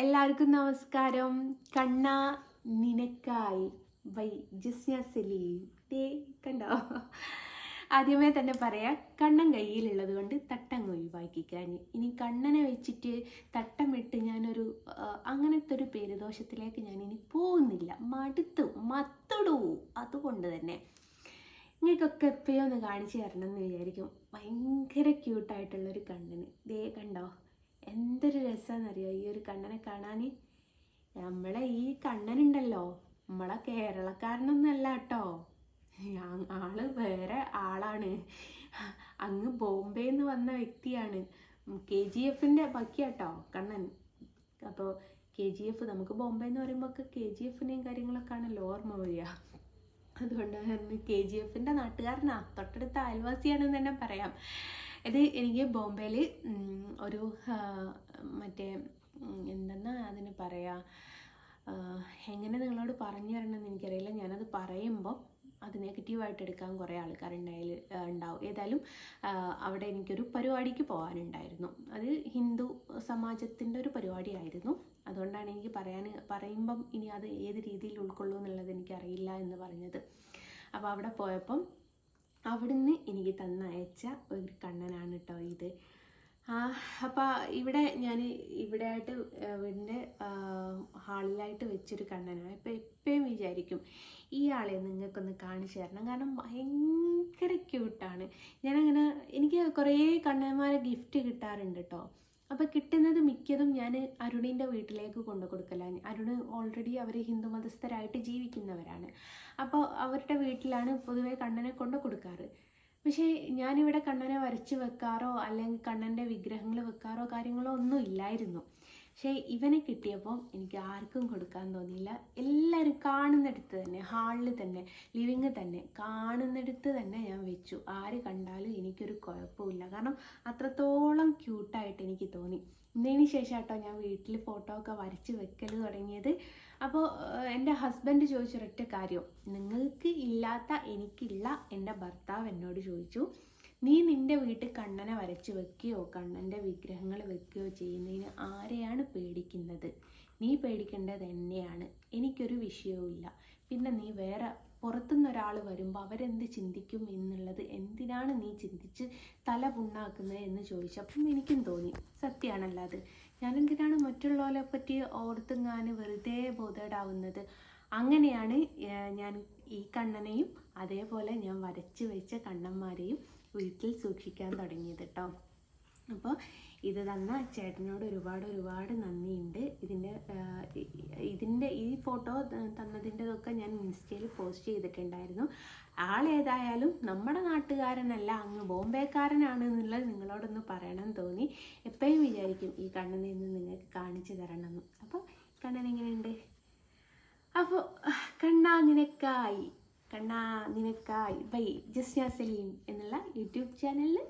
എല്ലാവർക്കും നമസ്കാരം. കണ്ണ നിനക്കായി. ബൈ ജസ്ന സലീം ദേ കണ്ടോ? ആദ്യമേ തന്നെ പറയാം കണ്ണൻ കയ്യിലുള്ളത് കൊണ്ട് തട്ടം ഒഴിവാക്കിക്കാൻ ഇനി കണ്ണനെ വെച്ചിട്ട് തട്ടമിട്ട് ഞാനൊരു അങ്ങനത്തെ ഒരു പേരുദോഷത്തിലേക്ക് ഞാൻ ഇനി പോകുന്നില്ല. മടുത്തു മത്തടൂ. അതുകൊണ്ട് തന്നെ. നിങ്ങൾക്കൊക്കെ എപ്പോഴും ഒന്ന് കാണിച്ചു തരണം എന്ന് വിചാരിക്കും. ഭയങ്കര ക്യൂട്ടായിട്ടുള്ളൊരു കണ്ണന്. ദേ കണ്ടോ? എന്തൊരു രസമാണെന്നറിയോ ഈ ഒരു കണ്ണനെ കാണാൻ നമ്മളെ ഈ കണ്ണനുണ്ടല്ലോ. നമ്മളെ കേരളക്കാരനൊന്നല്ല കേട്ടോ. ആൾ വേറെ ആളാണ്. അങ്ങ് ബോംബെന്ന് വന്ന വ്യക്തിയാണ്. കെ ജി എഫിന്റെ ബാക്കിയാട്ടോ കണ്ണൻ. അപ്പോൾ കെ ജി എഫ് നമുക്ക് ബോംബെ എന്ന് പറയുമ്പോൾ കെ ജി എഫിനെയും കാര്യങ്ങളൊക്കെ ആണല്ലോ ഓർമ്മ വരിക. അതുകൊണ്ടാണ് കെ ജി എഫിന്റെ നാട്ടുകാരനാ. തൊട്ടടുത്ത അയൽവാസിയാണെന്ന് തന്നെ പറയാം. ഇത് എനിക്ക് ബോംബെയിൽ ഒരു മറ്റേ എന്തെന്നാ അതിന് പറയാ എങ്ങനെ നിങ്ങളോട് പറഞ്ഞു തരണമെന്ന് എനിക്കറിയില്ല. ഞാനത് പറയുമ്പോൾ അത് നെഗറ്റീവായിട്ട് എടുക്കാൻ കുറേ ആൾക്കാരുണ്ടായാൽ ഉണ്ടാവും. ഏതായാലും അവിടെ എനിക്കൊരു പരിപാടിക്ക് പോകാനുണ്ടായിരുന്നു അത് ഹിന്ദു സമാജത്തിന്റെ ഒരു പരിപാടിയായിരുന്നു. അതുകൊണ്ടാണ് എനിക്ക് പറയാൻ പറയുമ്പം ഇനി അത് ഏത് രീതിയിൽ ഉൾക്കൊള്ളൂ എന്നുള്ളത് എനിക്കറിയില്ല എന്ന് പറഞ്ഞത്. അപ്പോൾ അവിടെ പോയപ്പം അവിടുന്ന് എനിക്ക് തന്നയച്ച ഒരു കണ്ണനാണ് കേട്ടോ ഇത്. അപ്പോൾ ഇവിടെ ഞാൻ ഇവിടെ ആയിട്ട് വീടിന്റെ ഹാളിലായിട്ട് വെച്ചൊരു കണ്ണനാണ് ഇപ്പോൾ എപ്പോഴും വിചാരിക്കും ഈ ആളെ നിങ്ങൾക്കൊന്ന് കാണിച്ചു തരണം. കാരണം ഭയങ്കര ക്യൂട്ടാണ്. ഞാനങ്ങനെ എനിക്ക് കുറേ കണ്ണന്മാരെ ഗിഫ്റ്റ് കിട്ടാറുണ്ട് കേട്ടോ അപ്പോൾ കിട്ടുന്നത് മിക്കതും ഞാൻ അരുണിന്റെ വീട്ടിലേക്ക് കൊണ്ടു കൊടുക്കലാണ് അരുണ് ഓൾറെഡി അവർ ഹിന്ദു മതസ്ഥരായിട്ട് ജീവിക്കുന്നവരാണ്. അപ്പോൾ അവരുടെ വീട്ടിലാണ് പൊതുവേ കണ്ണനെ കൊണ്ട് കൊടുക്കാറ്. പക്ഷേ ഞാനിവിടെ കണ്ണനെ വരച്ച് വെക്കാറോ അല്ലെങ്കിൽ കണ്ണന്റെ വിഗ്രഹങ്ങൾ വെക്കാറോ കാര്യങ്ങളോ ഒന്നും ഇല്ലായിരുന്നു. പക്ഷേ ഇവനെ കിട്ടിയപ്പോൾ എനിക്ക് ആർക്കും കൊടുക്കാൻ തോന്നിയില്ല. എല്ലാവരും കാണുന്നിടത്ത് തന്നെ ഹാളിൽ തന്നെ ലിവിങ് തന്നെ കാണുന്നിടത്ത് തന്നെ ഞാൻ വെച്ചു. ആര് കണ്ടാലും എനിക്കൊരു കുഴപ്പമില്ല കാരണം അത്രത്തോളം ക്യൂട്ടായിട്ട് എനിക്ക് തോന്നി. ഇന്നതിന് ശേഷം കേട്ടോ ഞാൻ വീട്ടിൽ ഫോട്ടോ ഒക്കെ വരച്ച് വെക്കൽ തുടങ്ങിയത്. അപ്പോൾ എന്റെ ഹസ്ബൻഡ് ചോദിച്ചൊരൊറ്റ കാര്യം. നിങ്ങൾക്ക് ഇല്ലാത്ത എനിക്കില്ല എന്റെ ഭർത്താവ് എന്നോട് ചോദിച്ചു. നീ നിന്റെ വീട്ടിൽ കണ്ണനെ വരച്ചു വെക്കുകയോ കണ്ണന്റെ വിഗ്രഹങ്ങൾ വെക്കുകയോ ചെയ്യുന്നതിന് ആരെയാണ് പേടിക്കുന്നത്? നീ പേടിക്കേണ്ടത് എന്നെയാണ്. എനിക്കൊരു വിഷയവുമില്ല പിന്നെ നീ വേറെ പുറത്തുനിന്ന് ഒരാൾ വരുമ്പോൾ അവരെന്ത് ചിന്തിക്കും എന്നുള്ളത് എന്തിനാണ് നീ ചിന്തിച്ച് തല പുണ്ണാക്കുന്നത് എന്ന് ചോദിച്ചപ്പം എനിക്കും തോന്നി. സത്യമാണല്ലോ അത്. ഞാൻ എന്തിനാണ് മറ്റുള്ളവരെ പറ്റി ഓർത്തുങ്ങാൻ വെറുതെ ബോധേഡാവുന്നത് അങ്ങനെയാണ് ഞാൻ ഈ കണ്ണനെയും അതേപോലെ ഞാൻ വരച്ച് വെച്ച കണ്ണന്മാരെയും വീട്ടിൽ സൂക്ഷിക്കാൻ തുടങ്ങിയത് കേട്ടോ അപ്പോൾ ഇത് തന്ന ചേട്ടനോട് ഒരുപാട് ഒരുപാട് നന്ദിയുണ്ട്. ഇതിന്റെ ഇതിന്റെ ഈ ഫോട്ടോ തന്നതിന്റെതൊക്കെ ഞാൻ ഇൻസ്റ്റയിൽ പോസ്റ്റ് ചെയ്തിട്ടുണ്ടായിരുന്നു. ആളേതായാലും നമ്മുടെ നാട്ടുകാരനല്ല അങ്ങ് ബോംബേക്കാരനാണ് എന്നുള്ളത് നിങ്ങളോടൊന്ന് പറയണം തോന്നി. എപ്പോഴും വിചാരിക്കും ഈ കണ്ണനെ ഇന്ന് നിങ്ങൾക്ക് കാണിച്ചു തരണം എന്ന് അപ്പോൾ കണ്ണൻ എങ്ങനെയുണ്ട്? അപ്പോൾ കണ്ണാ നിനക്കായി. കണ്ണാ നിനക്കായി. ബൈ. ജസ്ന സലീം എന്നുള്ള യൂട്യൂബ് ചാനലിൽ